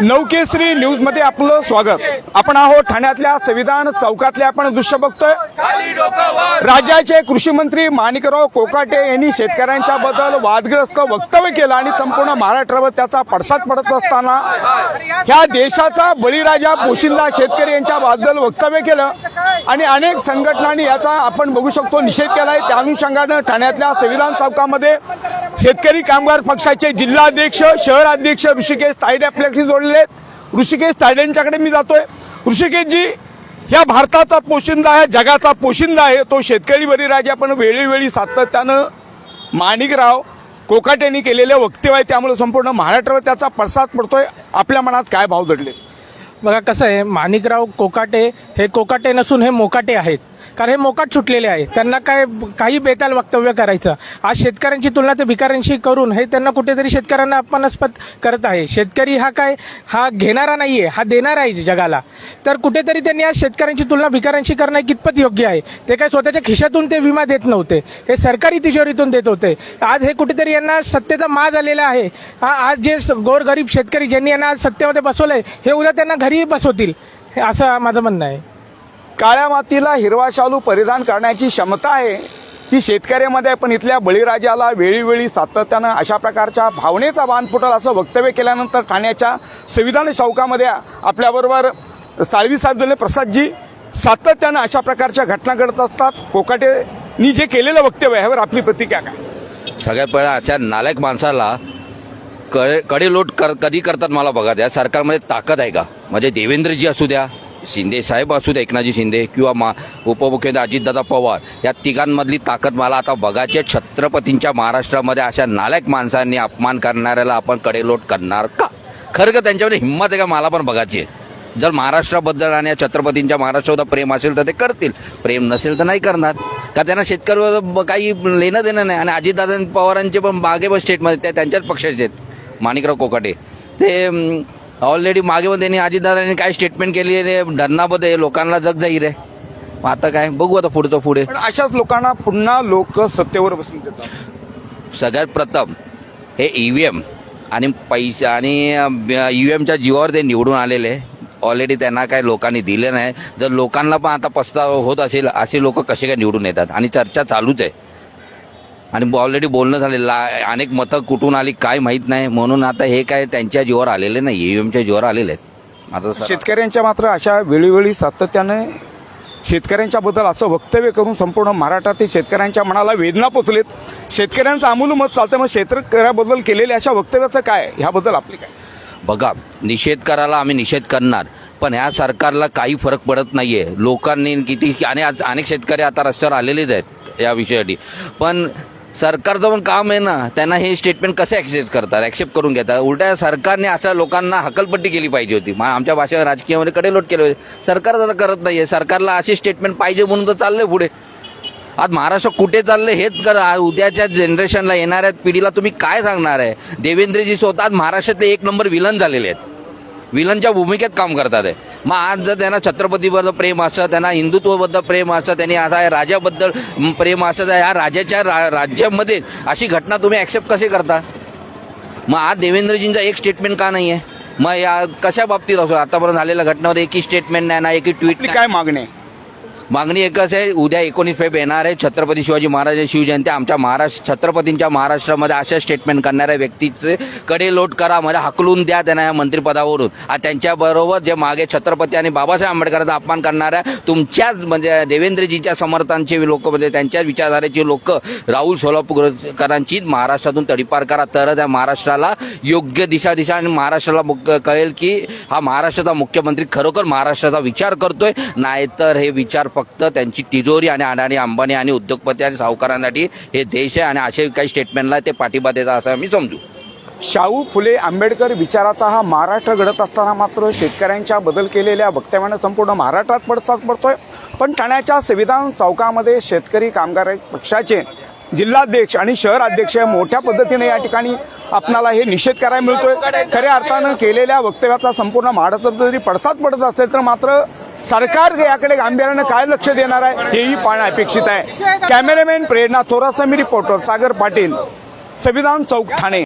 नवकेसरी न्यूजमध्ये आपलं स्वागत. आपण आहोत ठाण्यातल्या संविधान चौकातले आपण दृश्य बघतोय. राज्याचे कृषी मंत्री माणिकराव कोकाटे यांनी शेतकऱ्यांच्या बद्दल वादग्रस्त वक्तव्य केलं आणि संपूर्ण महाराष्ट्रावर त्याचा पडसाद पडत असताना ह्या देशाचा बळीराजा पोशिंदा शेतकरी यांच्या बद्दल वक्तव्य केलं. आणि अनेक संघटनांनी याचा आपण बघू शकतो निषेध केलाय. त्या अनुषंगानं ठाण्यातल्या संविधान चौकामध्ये शेतकरी कामगार पक्षाचे जिल्हाध्यक्ष शहराध्यक्ष ऋषिकेश तायडे आपल्याशी जोडलेले आहेत. ऋषिकेश तायड्यांच्याकडे मी जातोय. ऋषिकेशजी ह्या भारताचा पोशिंदा आहे जगाचा पोशिंदा आहे. तो शेतकरी बळीराजा पण वेळीवेळी सातत्यानं माणिकराव कोकाटेंनी केलेले वक्तव्य आहे. त्यामुळे संपूर्ण महाराष्ट्रावर त्याचा पडसाद पडतोय. आपल्या मनात काय भाव दडले? बघा कसं आहे माणिकराव कोकाटे हे कोकाटे नसून हे मोकाटे आहेत. कारण हे मोकाट सुटलेले आहे. त्यांना काय काही बेताल वक्तव्य करायचं. आज शेतकऱ्यांची तुलना ते भिकाऱ्यांशी करून हे त्यांना कुठेतरी शेतकऱ्यांना अपमानास्पद करत आहे. शेतकरी हा काय हा घेणारा नाहीये हा देणारा आहे जगाला. तर कुठेतरी त्यांनी आज शेतकऱ्यांची तुलना भिकाऱ्यांशी करणं कितपत योग्य आहे? ते काय स्वतःच्या खिशातून ते विमा देत नव्हते. हे सरकारी तिजोरीतून देत होते. आज हे कुठेतरी यांना सत्तेचा माज आलेला आहे. हा आज जे गोरगरीब शेतकरी ज्यांनी यांना आज सत्तेमध्ये बसवलंय हे उद्या त्यांना घरी बसवतील. हे असं माझं म्हणणं आहे. काळ्या मातीला हिरवा शालू परिधान करण्याची क्षमता आहे. ती शेतकऱ्यामध्ये पण इथल्या बळीराजाला वेळीवेळी सातत्यानं अशा प्रकारच्या भावनेचा बांध फुटल असं वक्तव्य केल्यानंतर ठाण्याच्या संविधान चौकामध्ये आपल्याबरोबर साळवी साहेब प्रसादजी सातत्यानं अशा प्रकारच्या घटना घडत असतात. कोकाटेनी जे केलेलं वक्तव्य ह्यावर आपली प्रतिक्रिया काय? सगळ्यात पहिला अशा नालायक माणसाला कडे लोट कर कधी करतात मला बघा द्या. सरकारमध्ये ताकद आहे का? म्हणजे देवेंद्रजी असू द्या शिंदे साहेब असू दे एकनाथजी शिंदे किंवा मा उपमुख्यमंत्री अजितदादा पवार या तिघांमधली ताकद मला आता बघायची आहे. छत्रपतींच्या महाराष्ट्रामध्ये अशा नालायक माणसांनी अपमान करणाऱ्याला आपण कडेलोट करणार का? खरं का त्यांच्यामध्ये हिंमत आहे का? मला पण बघायची आहे. जर महाराष्ट्राबद्दल आणि या छत्रपतींच्या महाराष्ट्राबद्दल प्रेम असेल तर ते करतील. प्रेम नसेल तर नाही करणार. का त्यांना शेतकऱ्यावर काही लेणं देणं नाही? आणि अजितदादा पवारांचे पण मागे पण स्टेटमध्ये त्या त्यांच्याच पक्षाचे आहेत. माणिकराव कोकाटे. ते ऑलरेडी मागे पण त्यांनी अजितदादांनी काय स्टेटमेंट केली आहे धरणामध्ये लोकांना जग जाईल आहे. मग आता काय? बघू आता पुढचं पुढे. पण अशाच लोकांना पुन्हा लोक सत्तेवर बसून देतात. सगळ्यात प्रथम हे ईव्हीएम आणि पैसे आणि ईव्हीएमच्या जीवावर ते निवडून आलेले. ऑलरेडी त्यांना काय लोकांनी दिले नाही. जर लोकांना पण आता पस्ताव होत असेल असे लोक कसे काय निवडून येतात? आणि चर्चा चालूच आहे. आणि ऑलरेडी बोलणं झालेलं. अनेक मतं कुठून आली काय माहीत नाही. म्हणून आता हे काय त्यांच्या जीवावर आलेले नाही ईव्हीएमच्या जीवावर आलेले आहेत. आता शेतकऱ्यांच्या मात्र अशा वेळोवेळी सातत्याने शेतकऱ्यांच्या बद्दल असं वक्तव्य करून संपूर्ण महाराष्ट्रातील शेतकऱ्यांच्या मनाला वेदना पोचलेत. शेतकऱ्यांचं अमूल मत चालतं मग शेतकऱ्याबद्दल केलेल्या अशा वक्तव्याचं काय? ह्याबद्दल आपली काय? बघा निषेध करायला आम्ही निषेध करणार पण ह्या सरकारला काही फरक पडत नाहीये. लोकांनी किती आणि आज अनेक शेतकरी आता रस्त्यावर आलेलेच आहेत या विषयासाठी. पण सरकारचं पण काम आहे ना त्यांना हे स्टेटमेंट कसे ॲक्सेप्ट करतात ॲक्सेप्ट करून घेतात. उलट्या सरकारने अशा लोकांना हकलपट्टी केली पाहिजे होती. मा- आमच्या भाषेवर राजकीयामध्ये कडेलोट केले होते सरकार आता करत नाही आहे सरकारला अशी स्टेटमेंट पाहिजे म्हणून तर चाललं पुढे. आज महाराष्ट्र कुठे चाललंय हेच करा. उद्याच्या जनरेशनला येणाऱ्या पिढीला तुम्ही काय सांगणार आहे? देवेंद्रजी स्वतः महाराष्ट्रातले एक नंबर विलन झालेले आहेत. विलनच्या भूमिकेत काम करतात आहे. मग आज जर त्यांना छत्रपतीबद्दल प्रेम असतं त्यांना हिंदुत्वबद्दल प्रेम असतं त्यांनी आता या राजाबद्दल प्रेम असतं तर ह्या राजाच्या रा, राज्यामध्ये अशी घटना तुम्ही ॲक्सेप्ट कसे करता? मग आज देवेंद्रजींचा एक स्टेटमेंट का नाही आहे मग या कशा बाबतीत असो? आतापर्यंत झालेल्या घटनामध्ये एकही स्टेटमेंट नाही ना एकही ट्विट काय मागणी? आहे मागणी एकच आहे उद्या एकोणीस फेब येणार आहे. छत्रपती शिवाजी महाराज शिवजयंती आमच्या महाराष्ट्र छत्रपतींच्या महाराष्ट्रामध्ये अशा स्टेटमेंट करणाऱ्या व्यक्तीचे कडे लोट करा मध्ये हकलून द्या त्यांना या मंत्रिपदावरून. आणि त्यांच्याबरोबर जे मागे छत्रपती आणि बाबासाहेब आंबेडकरांचा अपमान करणाऱ्या तुमच्याच म्हणजे देवेंद्रजीच्या समर्थांचे लोक म्हणजे त्यांच्या विचारधारेचे लोक राहुल सोलापूरकरांची महाराष्ट्रातून तडीपार करा. तरच या महाराष्ट्राला योग्य दिशा दिशा आणि महाराष्ट्राला कळेल की हा महाराष्ट्राचा मुख्यमंत्री खरोखर महाराष्ट्राचा विचार करतोय. नाहीतर हे विचार फक्त त्यांची तिजोरी आणि अडाणी अंबानी आणि उद्योगपती आणि सावकारांसाठी हे देश आहे आणि असे काही स्टेटमेंटला ते पाठिंबा देतात असं आम्ही समजू. शाहू फुले आंबेडकर विचाराचा हा महाराष्ट्र घडत असताना मात्र शेतकऱ्यांच्या बदल केलेल्या वक्तव्यानं संपूर्ण महाराष्ट्रात पडसाद पडतोय. पण ठाण्याच्या संविधान चौकामध्ये शेतकरी कामगार पक्षाचे जिल्हाध्यक्ष आणि शहर अध्यक्ष मोठ्या पद्धतीने या ठिकाणी आपणाला हे निषेध करायला मिळतोय. खऱ्या अर्थानं केलेल्या वक्तव्याचा संपूर्ण महाराष्ट्रात जरी पडसाद पडत असेल तर मात्र सरकार याकडे गांभीर्यानं काय लक्ष देणार आहे हेही पाहणं अपेक्षित आहे. Cameraman Prerna Thorasami reporter Sagar Patil Samvidhan Chowk Thane.